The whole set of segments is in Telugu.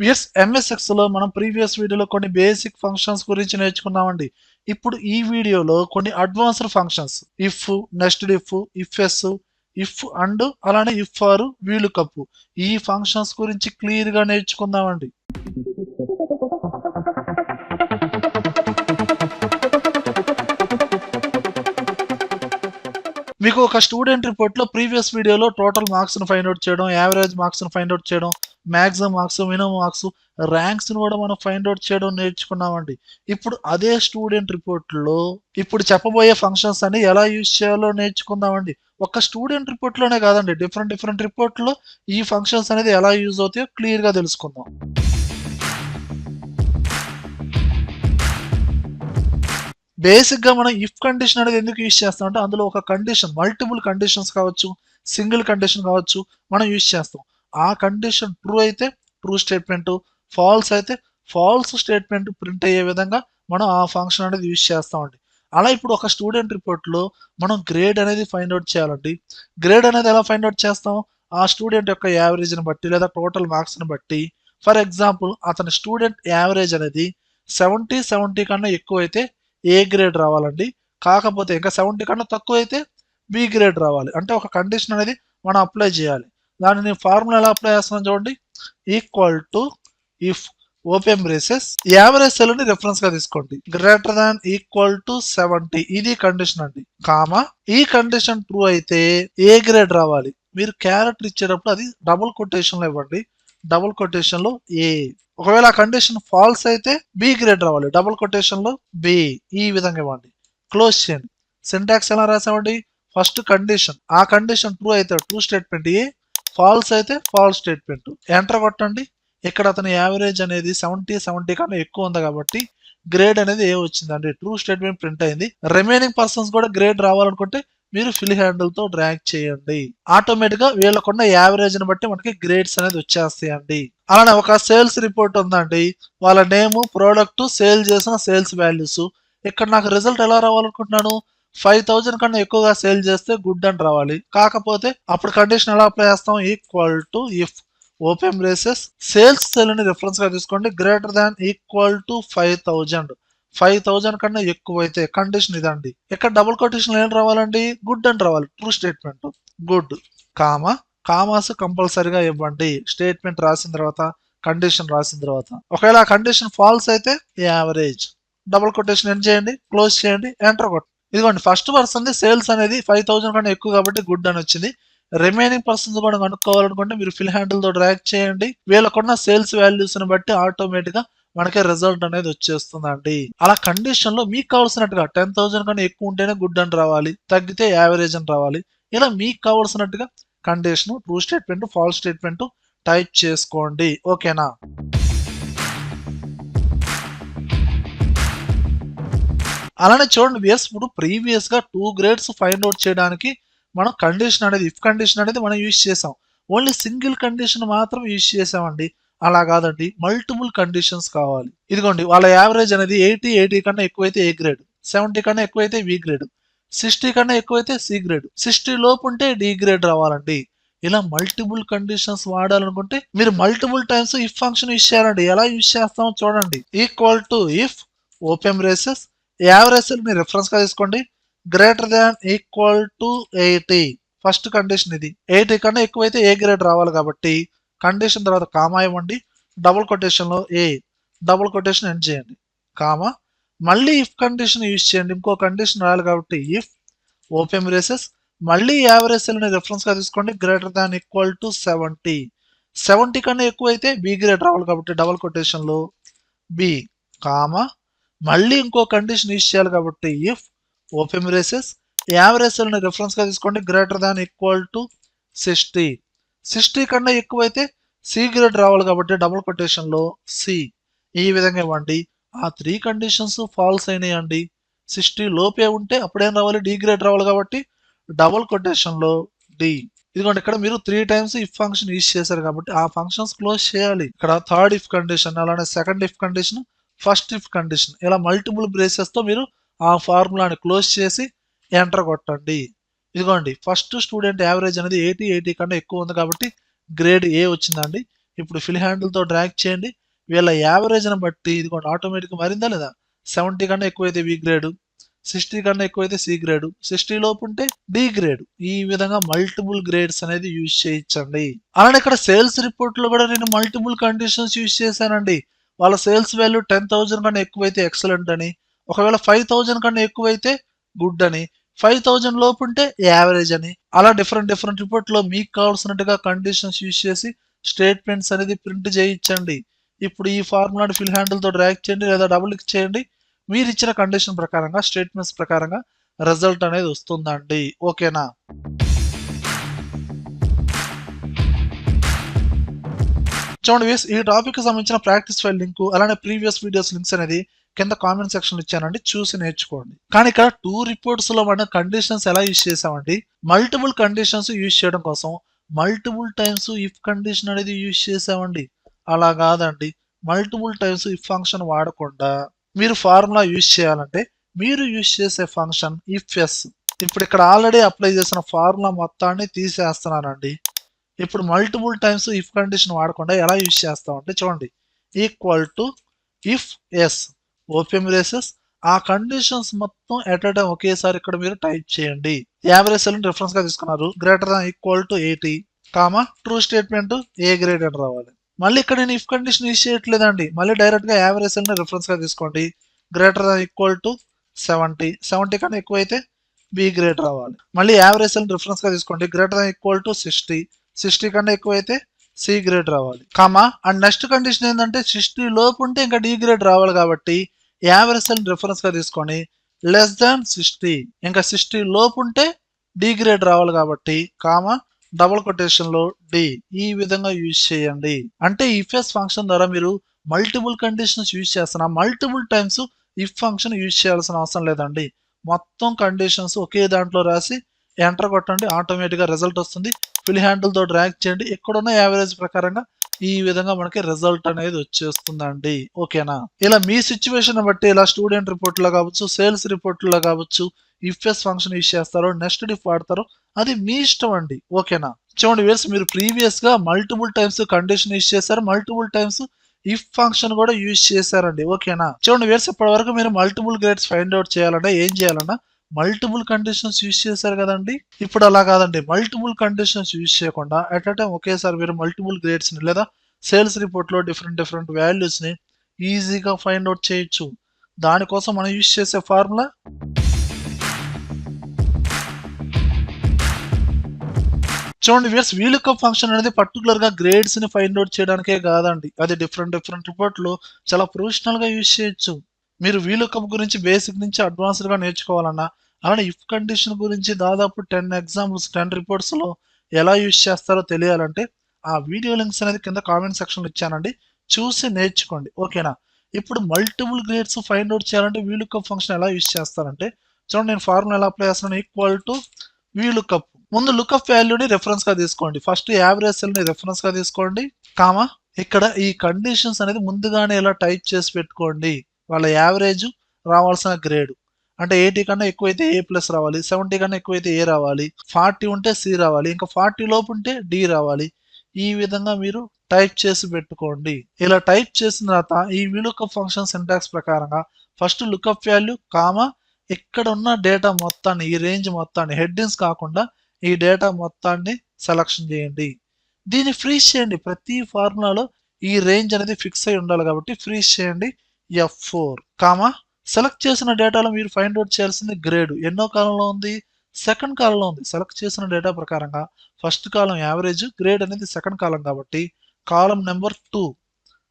ఎస్ ఎంఎస్ఎక్స్లో మనం ప్రీవియస్ వీడియోలో కొన్ని బేసిక్ ఫంక్షన్స్ గురించి నేర్చుకున్నామండి. ఇప్పుడు ఈ వీడియోలో కొన్ని advanced functions if next if ifs if and అలానే ఇఫ్ ఆర్ వీలు కప్పు. ఈ ఫంక్షన్స్ గురించి క్లియర్గా నేర్చుకుందామండి. మీకు ఒక స్టూడెంట్ రిపోర్ట్లో ప్రీవియస్ వీడియోలో టోటల్ మార్క్స్ని ఫైండ్ అవుట్ చేయడం యావరేజ్ మార్క్స్ను ఫైండ్ అవుట్ చేయడం మ్యాక్సిమం మార్క్స్ మినిమం మార్క్స్ ర్యాంక్స్ని కూడా మనం ఫైండ్ అవుట్ చేయడం నేర్చుకున్నామండి. ఇప్పుడు అదే స్టూడెంట్ రిపోర్ట్లో ఇప్పుడు చెప్పబోయే ఫంక్షన్స్ అన్ని ఎలా యూజ్ చేయాలో నేర్చుకుందామండి. ఒక స్టూడెంట్ రిపోర్ట్లోనే కాదండి డిఫరెంట్ డిఫరెంట్ రిపోర్ట్లో ఈ ఫంక్షన్స్ అనేది ఎలా యూజ్ అవుతాయో క్లియర్గా తెలుసుకుందాం. బేసిక్గా మనం ఇఫ్ కండిషన్ అనేది ఎందుకు యూజ్ చేస్తాం అంటే అందులో ఒక కండిషన్ మల్టిపుల్ కండిషన్స్ కావచ్చు సింగిల్ కండిషన్ కావచ్చు మనం యూజ్ చేస్తాం. ఆ కండిషన్ ట్రూ అయితే ట్రూ స్టేట్మెంట్ ఫాల్స్ అయితే ఫాల్స్ స్టేట్మెంట్ ప్రింట్ అయ్యే విధంగా మనం ఆ ఫంక్షన్ అనేది యూజ్ చేస్తామండి అలా ఇప్పుడు ఒక స్టూడెంట్ రిపోర్ట్లో మనం గ్రేడ్ అనేది ఫైండ్ అవుట్ చేయాలండి. గ్రేడ్ అనేది ఎలా ఫైండ్ అవుట్ చేస్తాం? ఆ స్టూడెంట్ యొక్క యావరేజ్ని బట్టి లేదా టోటల్ మార్క్స్ని బట్టి. ఫర్ ఎగ్జాంపుల్ అతని స్టూడెంట్ యావరేజ్ అనేది సెవెంటీ సెవెంటీ కన్నా ఎక్కువ అయితే ఏ గ్రేడ్ రావాలండి? కాకపోతే ఇంకా సెవెంటీ కన్నా తక్కువ అయితే బి గ్రేడ్ రావాలి. అంటే ఒక కండిషన్ అనేది మనం అప్లై చేయాలి. దానిని ఫార్ములా ఎలా అప్లై చేస్తున్నాం చూడండి. Equal to if open braces average సెల్ని రిఫరెన్స్గా తీసుకోండి. Greater than equal to seventy ఇది కండిషన్ అండి. కామా? ఈ కండిషన్ ట్రూ అయితే ఏ గ్రేడ్ రావాలి? మీరు క్యారెక్టర్ ఇచ్చేటప్పుడు అది డబుల్ కొటేషన్లో ఇవ్వండి. డబుల్ కొటేషన్లో ఏ ఒకవేళ ఆ కండిషన్ ఫాల్స్ అయితే బి గ్రేడ్ రావాలి. డబుల్ కొటేషన్లో బి ఈ విధంగా ఇవ్వండి. క్లోజ్ చేయండి. సింటాక్స్ ఎలా రాసామండి? ఫస్ట్ కండిషన్ ఆ కండిషన్ ట్రూ అయితే ట్రూ స్టేట్మెంట్ ఏ ఫాల్స్ అయితే ఫాల్స్ స్టేట్మెంట్ ఎంటర్ కొట్టండి. ఇక్కడ అతని యావరేజ్ అనేది సెవెంటీ సెవెంటీ కన్నా ఎక్కువ ఉంది కాబట్టి గ్రేడ్ అనేది ఏ వచ్చిందండి? ట్రూ స్టేట్మెంట్ ప్రింట్ అయింది. రిమైనింగ్ పర్సన్స్ కూడా గ్రేడ్ రావాలనుకుంటే మీరు ఫిల్ హ్యాండిల్తో డ్రాగ్ చేయండి. ఆటోమేటిక్గా వీళ్ళకున్న యావరేజ్ని బట్టి మనకి గ్రేడ్స్ అనేది వచ్చేస్తాయండి. అలానే ఒక సేల్స్ రిపోర్ట్ ఉందండి. వాళ్ళ నేమ్ ప్రోడక్ట్ సేల్ చేసిన సేల్స్ వాల్యూస్ ఇక్కడ నాకు రిజల్ట్ ఎలా రావాలనుకుంటున్నాను? ఫైవ్ థౌజండ్ కన్నా ఎక్కువగా సేల్ చేస్తే గుడ్ అని రావాలి. కాకపోతే అప్పుడు కండిషన్ ఎలా అప్లై చేస్తాం? Equal to if open braces sales సెల్ని రిఫరెన్స్గా తీసుకోండి. Greater than equal to five thousand five thousand కన్నా ఎక్కువ అయితే కండిషన్ ఇదండి. ఇక్కడ డబుల్ కొటేషన్ ఏం రావాలండి? గుడ్ అని రావాలి. True statement good comma? Commas కంపల్సరిగా ఇవ్వండి. స్టేట్మెంట్ రాసిన తర్వాత కండిషన్ రాసిన తర్వాత. ఒకవేళ ఆ కండిషన్ ఫాల్స్ అయితే యావరేజ్ డబుల్ కొటేషన్ ఏం చేయండి? క్లోజ్ చేయండి. ఎంటర్ కొట్. ఇదిగోండి ఫస్ట్ పర్సన్ సేల్స్ అనేది ఫైవ్ థౌసండ్ కన్నా ఎక్కువ కాబట్టి గుడ్ అని వచ్చింది. రిమైనింగ్ పర్సన్స్ కూడా కనుక్కోవాలనుకుంటే మీరు ఫిల్ హ్యాండిల్తో చేయండి. వీళ్ళకున్న సేల్స్ వాల్యూస్ని బట్టి ఆటోమేటిక్గా మనకి రిజల్ట్ అనేది వచ్చేస్తుందండి. అలా కండిషన్లో మీకు కావాల్సినట్టుగా టెన్ థౌసండ్ కన్నా ఎక్కువ ఉంటేనే గుడ్ అని రావాలి. తగ్గితే యావరేజ్ అని రావాలి. ఇలా మీకు కావాల్సినట్టుగా condition true statement false statement type చేసుకోండి. ఓకేనా అలానే చూడండి విఎస్ ఇప్పుడు ప్రీవియస్గా టూ గ్రేడ్స్ ఫైండ్ అవుట్ చేయడానికి మనం కండిషన్ అనేది ఇఫ్ కండిషన్ అనేది మనం యూజ్ చేసాం. ఓన్లీ సింగిల్ కండిషన్ మాత్రం యూజ్ చేసామండి. అలా కాదండి. మల్టిపుల్ కండిషన్స్ కావాలి. ఇదిగోండి వాళ్ళ యావరేజ్ అనేది ఎయిటీ ఎయిటీ కన్నా ఎక్కువైతే ఏ గ్రేడ్ సెవెంటీ కన్నా ఎక్కువైతే బి గ్రేడ్ సిక్స్టీ కన్నా ఎక్కువైతే సి గ్రేడ్ సిక్స్టీ లోపు ఉంటే డి గ్రేడ్ రావాలండి. ఇలా మల్టిపుల్ కండిషన్స్ వాడాలనుకుంటే మీరు multiple times if function use చేయాలండి. ఎలా యూజ్ చేస్తామో చూడండి. Equal to if open braces average మీరు రిఫరెన్స్గా తీసుకోండి. Greater than equal to eighty first condition ఇది. ఎయిటీ కన్నా ఎక్కువైతే ఏ గ్రేడ్ రావాలి కాబట్టి కండిషన్ తర్వాత కామా ఇవ్వండి. డబుల్ కొటేషన్లో ఏ డబుల్ కొటేషన్ ఎండ్ చేయండి. కామా. మళ్ళీ ఇఫ్ కండిషన్ యూజ్ చేయండి. ఇంకో కండిషన్ రాయాలి కాబట్టి ఇఫ్ ఓపెన్ రేసెస్ మళ్ళీ యావరేజ్ సెల్ని రెఫరెన్స్గా తీసుకోండి. Greater than equal to seventy seventy కన్నా ఎక్కువ అయితే బి గ్రేడ్ రావాలి కాబట్టి డబుల్ కొటేషన్లో బి కామా. మళ్ళీ ఇంకో కండిషన్ యూజ్ చేయాలి కాబట్టి ఇఫ్ ఓపెన్ రేసెస్ యావరేజ్ సెల్ని రెఫరెన్స్గా తీసుకోండి. Greater than equal to sixty sixty కన్నా ఎక్కువైతే సి గ్రేడ్ రావాలి కాబట్టి డబుల్ కొటేషన్లో సి ఈ విధంగా ఇవ్వండి. ఆ త్రీ కండిషన్స్ ఫాల్స్ అయినాయండి. సిక్స్టీ లోపే ఉంటే అప్పుడేం రావాలి? డి గ్రేడ్ రావాలి కాబట్టి డబుల్ కొటేషన్లో డి ఇదిగోండి ఇక్కడ మీరు three times if function use చేశారు కాబట్టి ఆ ఫంక్షన్స్ క్లోజ్ చేయాలి. ఇక్కడ థర్డ్ ఇఫ్ కండిషన్ అలానే second if condition first if condition ఇలా మల్టిపుల్ బ్రేసెస్తో మీరు ఆ ఫార్ములాని క్లోజ్ చేసి ఎంటర్ కొట్టండి. ఇదిగోండి ఫస్ట్ స్టూడెంట్ యావరేజ్ అనేది ఎయిటీ ఎయిటీ కన్నా ఎక్కువ ఉంది కాబట్టి గ్రేడ్ ఏ వచ్చిందండి. ఇప్పుడు ఫిల్ హ్యాండిల్తో డ్రాగ్ చేయండి. వీళ్ళ యావరేజ్ని బట్టి ఇదిగోండి ఆటోమేటిక్గా మారిందా లేదా? సెవెంటీ కన్నా ఎక్కువైతే బి గ్రేడ్ సిక్స్టీ కన్నా ఎక్కువైతే సి గ్రేడు సిక్స్టీ లోపు ఉంటే డి గ్రేడ్ ఈ విధంగా మల్టిపుల్ గ్రేడ్స్ అనేది యూజ్ చేయించండి. అలానే ఇక్కడ సేల్స్ రిపోర్ట్లో కూడా నేను మల్టిపుల్ కండిషన్స్ యూజ్ చేశానండి. వాళ్ళ సేల్స్ వాల్యూ టెన్ థౌజండ్ కన్నా ఎక్కువైతే ఎక్సలెంట్ అని ఒకవేళ ఫైవ్ థౌజండ్ కన్నా ఎక్కువైతే గుడ్ అని. ఫైవ్ థౌజండ్ లోపు ఉంటే యావరేజ్ అని. అలా డిఫరెంట్ డిఫరెంట్ రిపోర్ట్లో మీకు కావాల్సినట్టుగా కండిషన్స్ యూజ్ చేసి స్టేట్మెంట్స్ అనేది ప్రింట్ చేయించండి. ఇప్పుడు ఈ ఫార్ములాని ఫిల్ హ్యాండిల్తో డ్రాగ్ చేయండి లేదా డబుల్ క్లిక్ చేయండి. మీరు ఇచ్చిన కండిషన్ ప్రకారంగా స్టేట్మెంట్స్ ప్రకారంగా రిజల్ట్ అనేది వస్తుందండి. ఓకేనా? చూడండి ఈ టాపిక్కి సంబంధించిన ప్రాక్టీస్ ఫైల్ లింక్ అలానే ప్రీవియస్ వీడియోస్ లింక్స్ అనేది కింద కామెంట్ సెక్షన్ ఇచ్చానండి చూసి నేర్చుకోండి. కానీ ఇక్కడ టూ రిపోర్ట్స్లో మనం కండిషన్స్ ఎలా యూజ్ చేసామండి మల్టిపుల్ కండిషన్స్ యూజ్ చేయడం కోసం మల్టిపుల్ టైమ్స్ ఇఫ్ కండిషన్ అనేది యూజ్ చేసామండి అలా కాదండి. మల్టిపుల్ టైమ్స్ ఇఫ్ ఫంక్షన్ వాడకుండా మీరు ఫార్ములా యూజ్ చేయాలంటే మీరు యూజ్ చేసే ఫంక్షన్ ఇఫ్ ఎస్ ఇప్పుడు ఇక్కడ ఆల్రెడీ అప్లై చేసిన ఫార్ములా మొత్తాన్ని తీసేస్తున్నానండి. ఇప్పుడు మల్టిపుల్ టైమ్స్ ఇఫ్ కండిషన్ వాడకుండా ఎలా యూజ్ చేస్తామంటే చూడండి. Equal to ifs open braces ఆ కండిషన్స్ మొత్తం ఎట్ టైం ఒకేసారి ఇక్కడ మీరు టైప్ చేయండి. యావరేజ్ సెల్ రిఫరెన్స్గా తీసుకున్నారు. Greater than equal to eighty comma true statement A grade అని రావాలి. మళ్ళీ ఇక్కడ నేను ఇఫ్ కండిషన్ యూజ్ చేయట్లేదండి మళ్ళీ డైరెక్ట్గా యావరేజ్ సెల్ రిఫరెన్స్గా తీసుకోండి. Greater than equal to seventy seventy కన్నా ఎక్కువ అయితే బి గ్రేడ్ రావాలి. మళ్ళీ యావరేజ్ సెల్ రిఫరెన్స్గా తీసుకోండి. Greater than equal to sixty sixty కన్నా ఎక్కువ అయితే సి గ్రేడ్ రావాలి. కామా అండ్ నెక్స్ట్ కండిషన్ ఏంటంటే సిక్స్టీ లోపు ఉంటే ఇంకా డి గ్రేడ్ రావాలి కాబట్టి యావరేజ్ రిఫరెన్స్గా తీసుకొని లెస్ దాన్ సిక్స్టీ ఇంకా సిక్స్టీ లోపు ఉంటే డి గ్రేడ్ రావాలి కాబట్టి కామా డబుల్ కొటేషన్లో డి ఈ విధంగా యూజ్ చేయండి. అంటే ఇఫ్ఎస్ ఫంక్షన్ ద్వారా మీరు మల్టిపుల్ కండిషన్స్ యూజ్ చేస్తున్నా multiple times if function use చేయాల్సిన అవసరం లేదండి. మొత్తం కండిషన్స్ ఒకే దాంట్లో రాసి ఎంటర్ కొట్టండి. ఆటోమేటిక్గా రిజల్ట్ వస్తుంది. ఫిల్ హ్యాండిల్తో డ్రాగ్ చేయండి. ఎక్కడున్న యావరేజ్ ప్రకారంగా ఈ విధంగా మనకి రిజల్ట్ అనేది వచ్చేస్తుందండి. ఓకేనా? ఇలా మీ సిచ్యువేషన్ బట్టి ఇలా స్టూడెంట్ రిపోర్ట్లో కావచ్చు సేల్స్ రిపోర్ట్లో కావచ్చు ఇఫ్ఎస్ ఫంక్షన్ యూస్ చేస్తారో నెక్స్ట్ డిఫ్ వాడతారో అది మీ ఇష్టం అండి. ఓకేనా? చూడండి వేసి మీరు ప్రీవియస్గా మల్టిపుల్ టైమ్స్ కండిషన్ యూజ్ చేశారు మల్టిపుల్ టైమ్స్ ఇఫ్ ఫంక్షన్ కూడా యూజ్ చేశారండి. ఓకేనా? చూడండి వేర్స్ ఇప్పటి వరకు మీరు మల్టిపుల్ గ్రేడ్స్ ఫైండ్ అవుట్ చేయాలంటే ఏం చేయాలన్నా మల్టిపుల్ కండిషన్స్ యూజ్ చేశారు కదండి? ఇప్పుడు అలా కాదండి. మల్టిపుల్ కండిషన్స్ యూజ్ చేయకుండా అట్ అ టైం ఒకేసారి మీరు మల్టిపుల్ గ్రేడ్స్ని లేదా సేల్స్ రిపోర్ట్లో డిఫరెంట్ డిఫరెంట్ వాల్యూస్ని ఈజీగా ఫైండ్ అవుట్ చేయొచ్చు. దానికోసం మనం యూజ్ చేసే ఫార్ములా చూడండి వ్యూస్ వీలుకప్ ఫంక్షన్ అనేది పర్టికులర్గా గ్రేడ్స్ని ఫైండ్ అవుట్ చేయడానికే కాదండి. అది డిఫరెంట్ డిఫరెంట్ రిపోర్ట్లో చాలా ప్రొఫెషనల్గా యూజ్ చేయొచ్చు. మీరు వీలుకప్ గురించి బేసిక్ నుంచి అడ్వాన్స్డ్గా నేర్చుకోవాలన్నా అలానే ఇఫ్ కండిషన్ గురించి దాదాపు టెన్ ఎగ్జాంపుల్స్ టెన్ రిపోర్ట్స్లో ఎలా యూజ్ చేస్తారో తెలియాలంటే ఆ వీడియో లింక్స్ అనేది కింద కామెంట్ సెక్షన్ ఇచ్చానండి. చూసి నేర్చుకోండి. ఓకేనా ఇప్పుడు మల్టిపుల్ గ్రేడ్స్ ఫైండ్ అవుట్ చేయాలంటే వీలుకప్ ఫంక్షన్ ఎలా యూజ్ చేస్తారంటే చూడండి నేను ఫార్ములా ఎలా అప్లై చేస్తున్నాను ఈక్వల్ టు వీలుకప్ ముందు లుకప్ వాల్యూని రెఫరెన్స్గా తీసుకోండి. ఫస్ట్ యావరేజ్ సెల్ని రెఫరెన్స్గా తీసుకోండి. కామా? ఇక్కడ ఈ కండిషన్స్ అనేది ముందుగానే ఇలా టైప్ చేసి పెట్టుకోండి. వాళ్ళ యావరేజ్ రావాల్సిన గ్రేడ్ అంటే ఎయిటీ కన్నా ఎక్కువైతే ఏ ప్లస్ రావాలి సెవెంటీ కన్నా ఎక్కువైతే ఏ రావాలి ఫార్టీ ఉంటే సి రావాలి ఇంకా ఫార్టీ లోపు ఉంటే డి రావాలి. ఈ విధంగా మీరు టైప్ చేసి పెట్టుకోండి. ఇలా టైప్ చేసిన తర్వాత ఈ విలుకప్ ఫంక్షన్ సింటాక్స్ ప్రకారంగా ఫస్ట్ లుకప్ వాల్యూ కామా ఇక్కడ ఉన్న డేటా మొత్తాన్ని ఈ రేంజ్ మొత్తాన్ని హెడ్డింగ్స్ కాకుండా ఈ డేటా మొత్తాన్ని సెలక్షన్ చేయండి. దీన్ని ఫ్రీజ్ చేయండి. ప్రతి ఫార్ములాలో ఈ రేంజ్ అనేది ఫిక్స్ అయి ఉండాలి కాబట్టి ఫ్రీజ్ చేయండి. F four comma? సెలెక్ట్ చేసిన డేటాలో మీరు ఫైండ్ అవుట్ చేయాల్సింది గ్రేడ్ ఎన్నో కాలంలో ఉంది? సెకండ్ కాలంలో ఉంది. సెలెక్ట్ చేసిన డేటా ప్రకారంగా ఫస్ట్ కాలం యావరేజ్ గ్రేడ్ అనేది సెకండ్ కాలం కాబట్టి column number two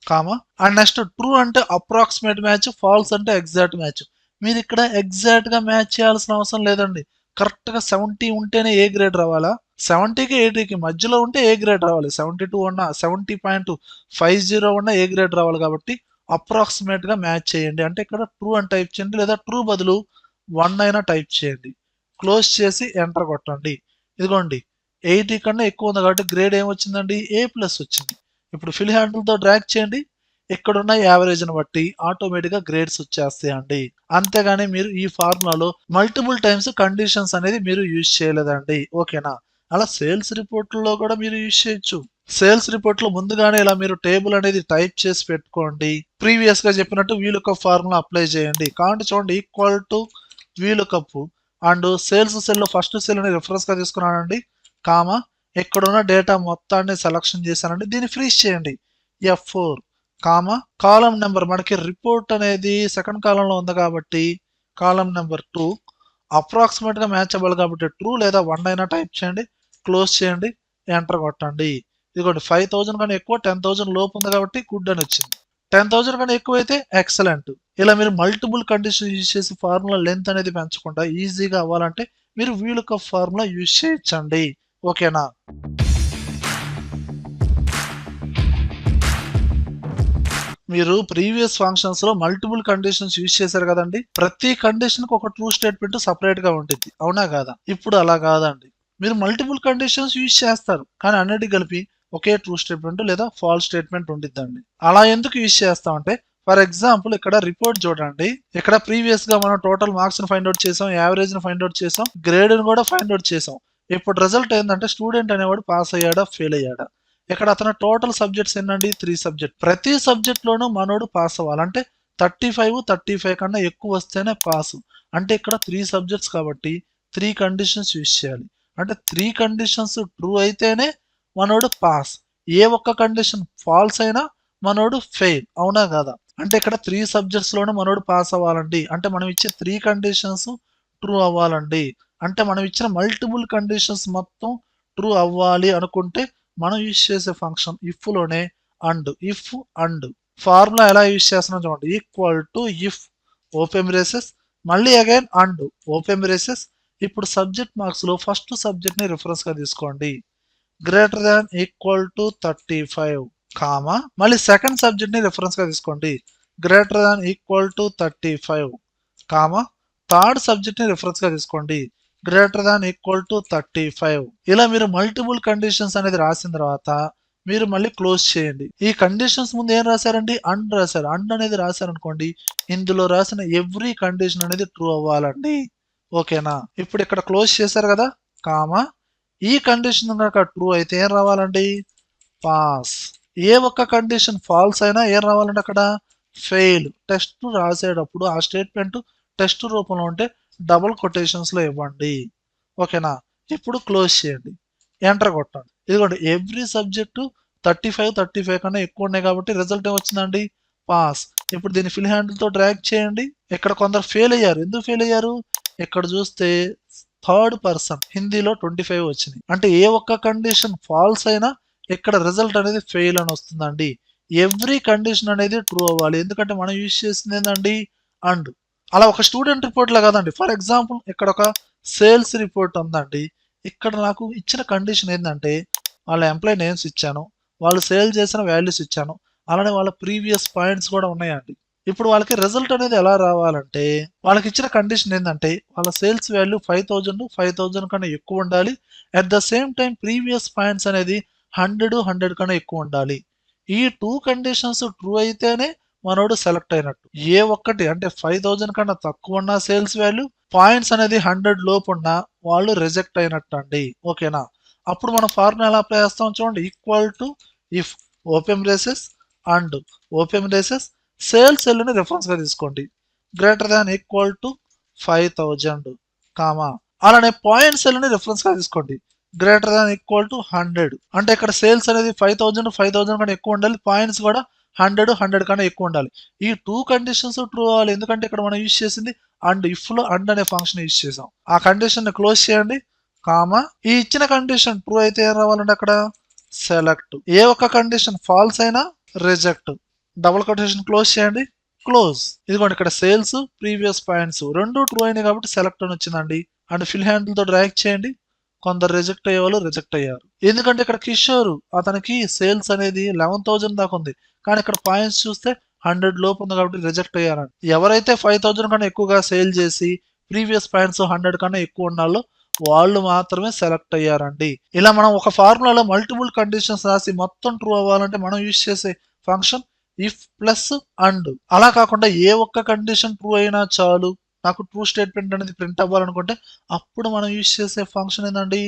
comma? And next true అంటే అప్రాక్సిమేట్ మ్యాచ్ ఫాల్స్ అంటే ఎగ్జాక్ట్ మ్యాచ్ మీరు ఇక్కడ ఎగ్జాక్ట్గా మ్యాచ్ చేయాల్సిన అవసరం లేదండి. కరెక్ట్గా సెవెంటీ ఉంటేనే ఏ గ్రేడ్ రావాలా? సెవెంటీకి ఎయిటీకి మధ్యలో ఉంటే ఏ గ్రేడ్ రావాలి? సెవెంటీ టూ ఉన్నా సెవెంటీ పాయింట్ ఫైవ్ జీరో ఉన్నా ఏ గ్రేడ్ రావాలి కాబట్టి అప్రాక్సిమేట్గా మ్యాచ్ చేయండి. అంటే ఇక్కడ ట్రూ అని టైప్ చేయండి లేదా ట్రూ బదులు వన్ అయినా టైప్ చేయండి. క్లోజ్ చేసి ఎంటర్ కొట్టండి. ఇదిగోండి. ఎయిటీ కన్నా ఎక్కువ ఉంది కాబట్టి గ్రేడ్ ఏమొచ్చిందండి? ఏ ప్లస్ వచ్చింది. ఇప్పుడు ఫిల్ హ్యాండిల్తో డ్రాగ్ చేయండి. ఎక్కడున్న యావరేజ్ని బట్టి ఆటోమేటిక్గా గ్రేడ్స్ వచ్చేస్తాయండి. అంతేగాని మీరు ఈ ఫార్ములాలో మల్టిపుల్ టైమ్స్ కండిషన్స్ అనేది మీరు యూజ్ చేయలేదండి. ఓకేనా? అలా సేల్స్ రిపోర్ట్లో కూడా మీరు యూజ్ చేయొచ్చు. సేల్స్ రిపోర్ట్లో ముందుగానే ఇలా మీరు టేబుల్ అనేది టైప్ చేసి పెట్టుకోండి. ప్రీవియస్గా చెప్పినట్టు వీలుకప్ ఫార్ములా అప్లై చేయండి. కాబట్టి చూడండి equal to vlookup and sales సెల్లో ఫస్ట్ సెల్ని రిఫరెన్స్గా తీసుకున్నానండి. కామా ఇక్కడ ఉన్న డేటా మొత్తాన్ని సెలక్షన్ చేశానండి. దీన్ని ఫ్రీజ్ చేయండి. F four. Comma column number. మనకి రిపోర్ట్ అనేది సెకండ్ కాలంలో ఉంది కాబట్టి కాలం నెంబర్ టూ. అప్రాక్సిమేట్గా మ్యాచబుల్ మ్యాచ్ అవ్వాలి కాబట్టి ట్రూ లేదా వన్ అయినా టైప్ చేయండి. క్లోజ్ చేయండి. ఎంటర్ కొట్టండి. ఇదిగోండి ఫైవ్ థౌజండ్ కన్నా ఎక్కువ టెన్ థౌజండ్ లోపు ఉంది కాబట్టి గుడ్ అని వచ్చింది. టెన్ థౌజండ్ కన్నా ఎక్కువ అయితే ఎక్సలెంట్ ఇలా మీరు మల్టిపుల్ కండిషన్ యూజ్ చేసి ఫార్ములా లెంత్ అనేది పెంచకుండా ఈజీగా అవ్వాలంటే మీరు వీలుకప్ ఫార్ములా యూజ్ చేయించండి ఓకేనా? మీరు ప్రీవియస్ ఫంక్షన్స్లో మల్టిపుల్ కండిషన్స్ యూజ్ చేశారు కదండి. ప్రతి కండిషన్కు ఒక ట్రూ స్టేట్మెంట్ సపరేట్గా ఉంటుంది అవునా కాదా? ఇప్పుడు అలా కాదండి. మీరు మల్టిపుల్ కండిషన్స్ యూజ్ చేస్తారు. కానీ అన్నిటి కలిపి ఒకే ట్రూ స్టేట్మెంట్ లేదా ఫాల్స్ స్టేట్మెంట్ ఉండిద్దండి. అలా ఎందుకు యూజ్ చేస్తామంటే ఫర్ ఎగ్జాంపుల్ ఇక్కడ రిపోర్ట్ చూడండి. ఇక్కడ ప్రీవియస్గా మనం టోటల్ మార్క్స్ని ఫైండ్ అవుట్ చేసాం యావరేజ్ని ఫైండ్ అవుట్ చేసాం గ్రేడ్ని కూడా ఫైండ్ అవుట్ చేసాం. ఇప్పుడు రిజల్ట్ ఏంటంటే స్టూడెంట్ అనేవాడు పాస్ అయ్యాడా ఫెయిల్ అయ్యాడా? ఇక్కడ అతను టోటల్ సబ్జెక్ట్స్ ఏంటండి త్రీ సబ్జెక్ట్ ప్రతి సబ్జెక్ట్ లోనూ మనోడు పాస్ అవ్వాలి. అంటే థర్టీ ఫైవ్ థర్టీ ఫైవ్ కన్నా ఎక్కువ వస్తేనే పాస్ అంటే ఇక్కడ త్రీ సబ్జెక్ట్స్ కాబట్టి త్రీ కండిషన్స్ యూజ్ చేయాలి. అంటే త్రీ కండిషన్స్ ట్రూ అయితేనే మనోడు పాస్. ఏ ఒక్క కండిషన్ ఫాల్స్ అయినా మనోడు ఫెయిల్. అవునా కదా? అంటే ఇక్కడ త్రీ సబ్జెక్ట్స్లోనే మనోడు పాస్ అవ్వాలండి. అంటే మనం ఇచ్చే త్రీ కండిషన్స్ ట్రూ అవ్వాలండి. అంటే మనం ఇచ్చిన మల్టిపుల్ కండిషన్స్ మొత్తం ట్రూ అవ్వాలి అనుకుంటే మనం యూజ్ చేసే ఫంక్షన్ ఇఫ్లోనే అండ్ ఇఫ్ అండ్ ఫార్ములా ఎలా యూజ్ చేస్తున్నాం చూడండి. Equal to if open braces మళ్ళీ అగైన్ అండ్ ఓపెన్ రేసెస్ ఇప్పుడు సబ్జెక్ట్ మార్క్స్లో ఫస్ట్ సబ్జెక్ట్ని రిఫరెన్స్గా తీసుకోండి. Greater than equal to thirty five comma మళ్ళీ సెకండ్ సబ్జెక్ట్ని రిఫరెన్స్గా తీసుకోండి. Greater than equal to thirty five comma third సబ్జెక్ట్ని రిఫరెన్స్గా తీసుకోండి. Greater than equal to thirty five ఇలా మీరు మల్టిపుల్ కండిషన్స్ అనేది రాసిన తర్వాత మీరు మళ్ళీ క్లోజ్ చేయండి. ఈ కండిషన్స్ ముందు ఏం రాశారండి? అండ్ రాశారు. అండ్ అనేది రాశారనుకోండి ఇందులో రాసిన ఎవ్రీ కండిషన్ అనేది ట్రూ అవ్వాలండి. ఓకేనా? ఇప్పుడు ఇక్కడ క్లోజ్ చేశారు కదా కామా ఈ కండిషన్ కనుక ట్రూ అయితే ఏం రావాలండి? పాస్ ఏ ఒక్క కండిషన్ ఫాల్స్ అయినా ఏం రావాలండి అక్కడ? ఫెయిల్ టెస్ట్ రాసేటప్పుడు ఆ స్టేట్మెంట్ టెస్ట్ రూపంలో ఉంటే డబుల్ కొటేషన్స్లో ఇవ్వండి. ఓకేనా? ఇప్పుడు క్లోజ్ చేయండి. ఎంటర్ కొట్టండి. ఇదిగోండి every subject thirty five thirty five కన్నా ఎక్కువ ఉన్నాయి కాబట్టి రిజల్ట్ ఏమొచ్చిందండి పాస్ ఇప్పుడు దీన్ని ఫిల్ హ్యాండిల్తో డ్రాగ్ చేయండి. ఇక్కడ కొందరు ఫెయిల్ అయ్యారు. ఎందుకు ఫెయిల్ అయ్యారు? ఇక్కడ చూస్తే థర్డ్ పర్సన్ హిందీలో ట్వంటీ ఫైవ్ వచ్చింది అంటే ఏ ఒక్క కండిషన్ ఫాల్స్ అయినా ఇక్కడ రిజల్ట్ అనేది ఫెయిల్ అని వస్తుందండి. ఎవ్రీ కండిషన్ అనేది ట్రూ అవ్వాలి. ఎందుకంటే మనం యూజ్ చేసింది ఏంటండి అండ్. అలా ఒక స్టూడెంట్ రిపోర్ట్లో కాదండి. ఫర్ ఎగ్జాంపుల్ ఇక్కడ ఒక సేల్స్ రిపోర్ట్ ఉందండి. ఇక్కడ నాకు ఇచ్చిన కండిషన్ ఏంటంటే వాళ్ళ ఎంప్లాయీ నేమ్స్ ఇచ్చాను. వాళ్ళు సేల్ చేసిన వాల్యూస్ ఇచ్చాను. అలానే వాళ్ళ ప్రీవియస్ పాయింట్స్ కూడా ఉన్నాయండి. ఇప్పుడు వాళ్ళకి రిజల్ట్ అనేది ఎలా రావాలంటే వాళ్ళకి ఇచ్చిన కండిషన్ ఏంటంటే వాళ్ళ sales value five thousand five thousand కన్నా ఎక్కువ ఉండాలి. At the same time previous points అనేది హండ్రెడ్ హండ్రెడ్ కన్నా ఎక్కువ ఉండాలి. ఈ టూ కండిషన్స్ ట్రూ అయితేనే మనోడు సెలెక్ట్ అయినట్టు. ఏ ఒక్కటి అంటే ఫైవ్ థౌజండ్ కన్నా తక్కువ ఉన్న సేల్స్ వాల్యూ పాయింట్స్ అనేది హండ్రెడ్ లోపు ఉన్నా వాళ్ళు రిజెక్ట్ అయినట్టు అండి ఓకేనా? అప్పుడు మనం ఫార్ములా ఎలా అప్లై చేస్తాం చూడండి. Equal to if open braces and open braces sales సెల్ని రెఫరెన్స్గా తీసుకోండి. Greater than equal to five thousand comma. అలానే పాయింట్ సెల్ని రెఫరెన్స్గా తీసుకోండి. Greater than equal to hundred అంటే ఇక్కడ సేల్స్ అనేది ఫైవ్ థౌజండ్ ఫైవ్ థౌజండ్ కన్నా ఎక్కువ ఉండాలి. పాయింట్స్ కూడా హండ్రెడ్ హండ్రెడ్ కన్నా ఎక్కువ ఉండాలి. ఈ టూ కండిషన్స్ ట్రూ అవ్వాలి. ఎందుకంటే ఇక్కడ మనం యూజ్ చేసింది అండ్ ఇఫ్లో అండ్ అనే ఫంక్షన్ యూజ్ చేసాం. ఆ కండిషన్ని క్లోజ్ చేయండి. కామా. ఈ ఇచ్చిన కండిషన్ ట్రూ అయితే ఏం రావాలంటే అక్కడ? సెలెక్ట్ ఏ ఒక్క కండిషన్ ఫాల్స్ అయినా రిజెక్ట్ డబుల్ కొటేషన్ క్లోజ్ చేయండి. క్లోజ్ ఇదిగోండి ఇక్కడ సేల్స్ ప్రీవియస్ పాయింట్స్ రెండు ట్రూ అయినాయి కాబట్టి సెలెక్ట్ అని వచ్చిందండి. అండ్ ఫిల్ హ్యాండిల్తో డ్రాక్ చేయండి. కొందరు రిజెక్ట్ అయ్యేవాళ్ళు రిజెక్ట్ అయ్యారు. ఎందుకంటే ఇక్కడ కిషోర్ అతనికి సేల్స్ అనేది లెవెన్ థౌజండ్ దాకా ఉంది. కానీ ఇక్కడ పాయింట్స్ చూస్తే హండ్రెడ్ లోపు ఉంది కాబట్టి రిజెక్ట్ అయ్యారండి ఎవరైతే ఫైవ్ థౌజండ్ కన్నా ఎక్కువగా సేల్ చేసి ప్రీవియస్ పాయింట్స్ హండ్రెడ్ కన్నా ఎక్కువ ఉన్నాలో వాళ్ళు మాత్రమే సెలెక్ట్ అయ్యారండి. ఇలా మనం ఒక ఫార్ములాలో మల్టిపుల్ కండిషన్స్ రాసి మొత్తం ట్రూ అవ్వాలంటే మనం యూజ్ చేసే ఫంక్షన్ ఇఫ్ ప్లస్ అండ్ అలా కాకుండా ఏ ఒక్క కండిషన్ ట్రూ అయినా చాలు. నాకు ట్రూ స్టేట్మెంట్ అనేది ప్రింట్ అవ్వాలనుకుంటే అప్పుడు మనం యూజ్ చేసే ఫంక్షన్ ఏంటండి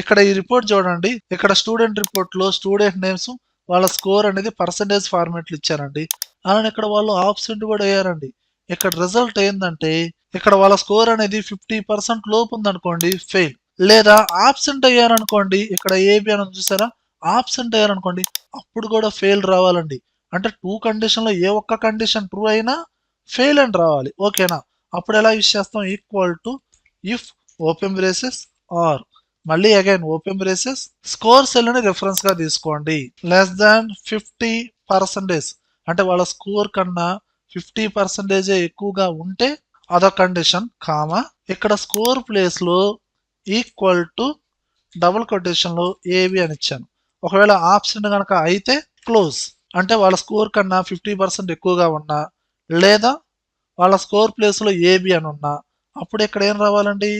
ఇక్కడ ఈ రిపోర్ట్ చూడండి. ఇక్కడ స్టూడెంట్ రిపోర్ట్లో స్టూడెంట్ నేమ్స్ వాళ్ళ స్కోర్ అనేది పర్సంటేజ్ ఫార్మాట్లు ఇచ్చారండి. అలానే ఇక్కడ వాళ్ళు ఆబ్సెంట్ కూడా అయ్యారండి. ఇక్కడ రిజల్ట్ ఏంటంటే ఇక్కడ వాళ్ళ స్కోర్ అనేది ఫిఫ్టీ పర్సెంట్ లోపు ఉందనుకోండి ఫెయిల్ లేదా ఆబ్సెంట్ అయ్యారనుకోండి ఇక్కడ ఏబి అని చూసారా? ఆబ్సెంట్ అయ్యారనుకోండి అప్పుడు కూడా ఫెయిల్ రావాలండి. అంటే టూ కండిషన్లో ఏ ఒక్క కండిషన్ ట్రూ అయినా ఫెయిల్ అని రావాలి. ఓకేనా అప్పుడు ఎలా యూస్ చేస్తాం? Equal to if open braces or మళ్ళీ అగైన్ ఓపెన్ బ్రేసెస్ స్కోర్ సెల్ని రిఫరెన్స్గా తీసుకోండి. లెస్ దాన్ ఫిఫ్టీ పర్సెంటేజ్ అంటే వాళ్ళ స్కోర్ కన్నా ఫిఫ్టీ పర్సంటేజే ఎక్కువగా ఉంటే అదొక కండిషన్ కామా. ఇక్కడ స్కోర్ ప్లేస్లో ఈక్వల్ టు డబుల్ కొటేషన్లో ఏబి అని ఇచ్చాను. ఒకవేళ ఆప్షన్ కనుక అయితే క్లోజ్ అంటే వాళ్ళ స్కోర్ కన్నా ఫిఫ్టీ పర్సెంట్ ఎక్కువగా ఉన్నా లేదా వాళ్ళ స్కోర్ ప్లేస్లో ఏబి అని ఉన్నా అప్పుడు ఇక్కడ ఏం రావాలండి?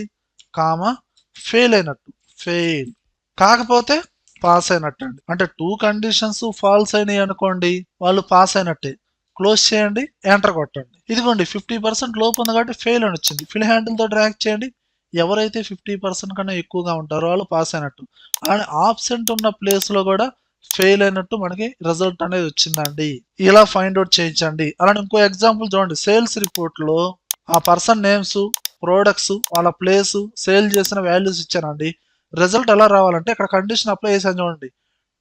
కామా ఫెయిల్ అయినట్టు. ఫెయిల్ కాకపోతే పాస్ అయినట్టు అండి అంటే టూ కండిషన్స్ ఫాల్స్ అయినాయి అనుకోండి వాళ్ళు పాస్ అయినట్టే. క్లోజ్ చేయండి ఎంటర్ కొట్టండి. ఇదిగోండి ఫిఫ్టీ పర్సెంట్ లోపు ఉంది కాబట్టి ఫెయిల్ అని వచ్చింది. ఫిల్ హ్యాండిల్తో డ్రాక్ చేయండి ఎవరైతే ఫిఫ్టీ పర్సెంట్ కన్నా ఎక్కువగా ఉంటారో వాళ్ళు పాస్ అయినట్టు. అండ్ ఆబ్సెంట్ ఉన్న ప్లేస్లో కూడా ఫెయిల్ అయినట్టు మనకి రిజల్ట్ అనేది వచ్చిందండి. ఇలా ఫైండ్ అవుట్ చేయించండి. అలానే ఇంకో ఎగ్జాంపుల్ చూడండి. సేల్స్ రిపోర్ట్లో ఆ పర్సన్ నేమ్స్ ప్రోడక్ట్స్ వాళ్ళ ప్లేస్ సేల్ చేసిన వాల్యూస్ ఇచ్చానండి. రిజల్ట్ ఎలా రావాలంటే ఇక్కడ కండిషన్ అప్లై చేశాను చూడండి.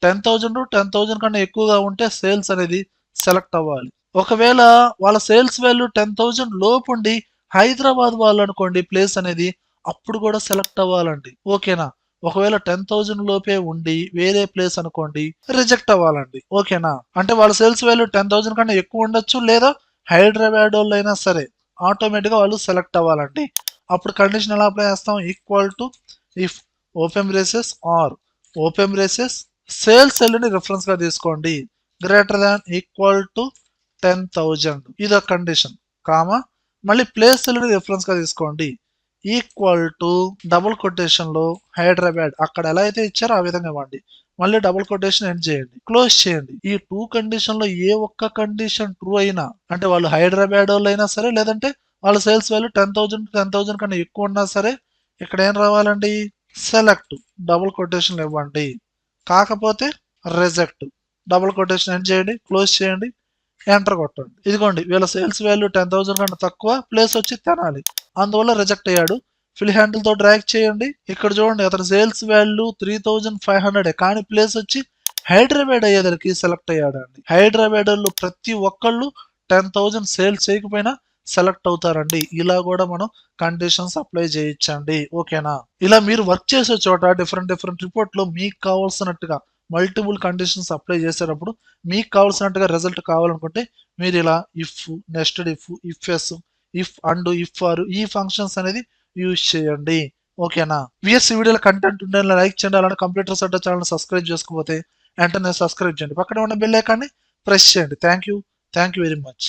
టెన్ థౌజండ్ టెన్ థౌజండ్ కన్నా ఎక్కువగా ఉంటే సేల్స్ అనేది సెలెక్ట్ అవ్వాలి. ఒకవేళ వాళ్ళ సేల్స్ వాల్యూ టెన్ థౌజండ్ లోపు ఉండి హైదరాబాద్ వాళ్ళు అనుకోండి ప్లేస్ అనేది అప్పుడు కూడా సెలెక్ట్ అవ్వాలండి. ఓకేనా? ఒకవేళ టెన్ థౌజండ్ లోపే ఉండి వేరే ప్లేస్ అనుకోండి రిజెక్ట్ అవ్వాలండి. ఓకేనా? అంటే వాళ్ళ సేల్స్ వాల్యూ టెన్ థౌజండ్ కన్నా ఎక్కువ ఉండొచ్చు లేదా హైదరాబాద్ వాళ్ళు అయినా సరే ఆటోమేటిక్గా వాళ్ళు సెలెక్ట్ అవ్వాలండి. అప్పుడు కండిషన్ ఎలా అప్లై చేస్తాం? Equal to if open braces or open braces sales సెల్ని రిఫరెన్స్గా తీసుకోండి. Greater than equal to ten thousand. ఇది ఒక కండిషన్ కామా? మళ్ళీ ప్లేస్ సెల్ని రిఫరెన్స్గా తీసుకోండి. ఈక్వల్ టు డబుల్ కొటేషన్లో హైదరాబాద్ అక్కడ ఎలా అయితే ఇచ్చారో ఆ విధంగా ఇవ్వండి. మళ్ళీ డబుల్ కొటేషన్ ఎండ్ చేయండి. క్లోజ్ చేయండి. ఈ టూ కండిషన్లో ఏ ఒక్క కండిషన్ ట్రూ అయినా అంటే వాళ్ళు హైదరాబాద్ వాళ్ళు అయినా సరే లేదంటే వాళ్ళ sales value ten thousand ten thousand కన్నా ఎక్కువ ఉన్నా సరే ఇక్కడ ఏం రావాలండి? సెలెక్ట్ డబుల్ కొటేషన్ ఇవ్వండి. కాకపోతే రిజెక్ట్ డబుల్ కొటేషన్ ఎండ్ చేయండి. క్లోజ్ చేయండి. ఎంటర్ కొట్టండి. ఇదిగోండి వీళ్ళ సేల్స్ వాల్యూ టెన్ థౌసండ్ కంటే తక్కువ ప్లేస్ వచ్చి తినాలి. అందువల్ల రిజెక్ట్ అయ్యాడు. ఫిల్ హ్యాండిల్తో డ్రాగ్ చేయండి. ఇక్కడ చూడండి అతని sales value three thousand five hundred కానీ ప్లేస్ వచ్చి హైదరాబాద్ అయ్యేదానికి సెలెక్ట్ అయ్యాడు అండి. హైదరాబాద్ వాళ్ళు ప్రతి ఒక్కళ్ళు టెన్ థౌజండ్ సేల్స్ చేయకపోయినా సెలెక్ట్ అవుతారండి. ఇలా కూడా మనం కండిషన్స్ అప్లై చేయొచ్చండి. ఓకేనా? ఇలా మీరు వర్క్ చేసే చోట డిఫరెంట్ డిఫరెంట్ రిపోర్ట్లో మీకు కావాల్సినట్టుగా మల్టిపుల్ కండిషన్స్ అప్లై చేసేటప్పుడు మీకు కావాల్సినట్టుగా రిజల్ట్ కావాలనుకుంటే మీరు ఇలా if nested if ifs if and if or ఈ ఫంక్షన్స్ అనేది యూజ్ చేయండి. ఓకేనా? విఎస్ వీడియోలో కంటెంట్ ఉండే లైక్ చేయండి అలానే కంప్యూటర్ సెంటర్ ఛానల్ సబ్స్క్రైబ్ చేసుకోకపోతే వెంటనే సబ్స్క్రైబ్ చేయండి. పక్కన ఉన్న బెల్ ఐకాన్ని ప్రెస్ చేయండి. Thank you thank you very much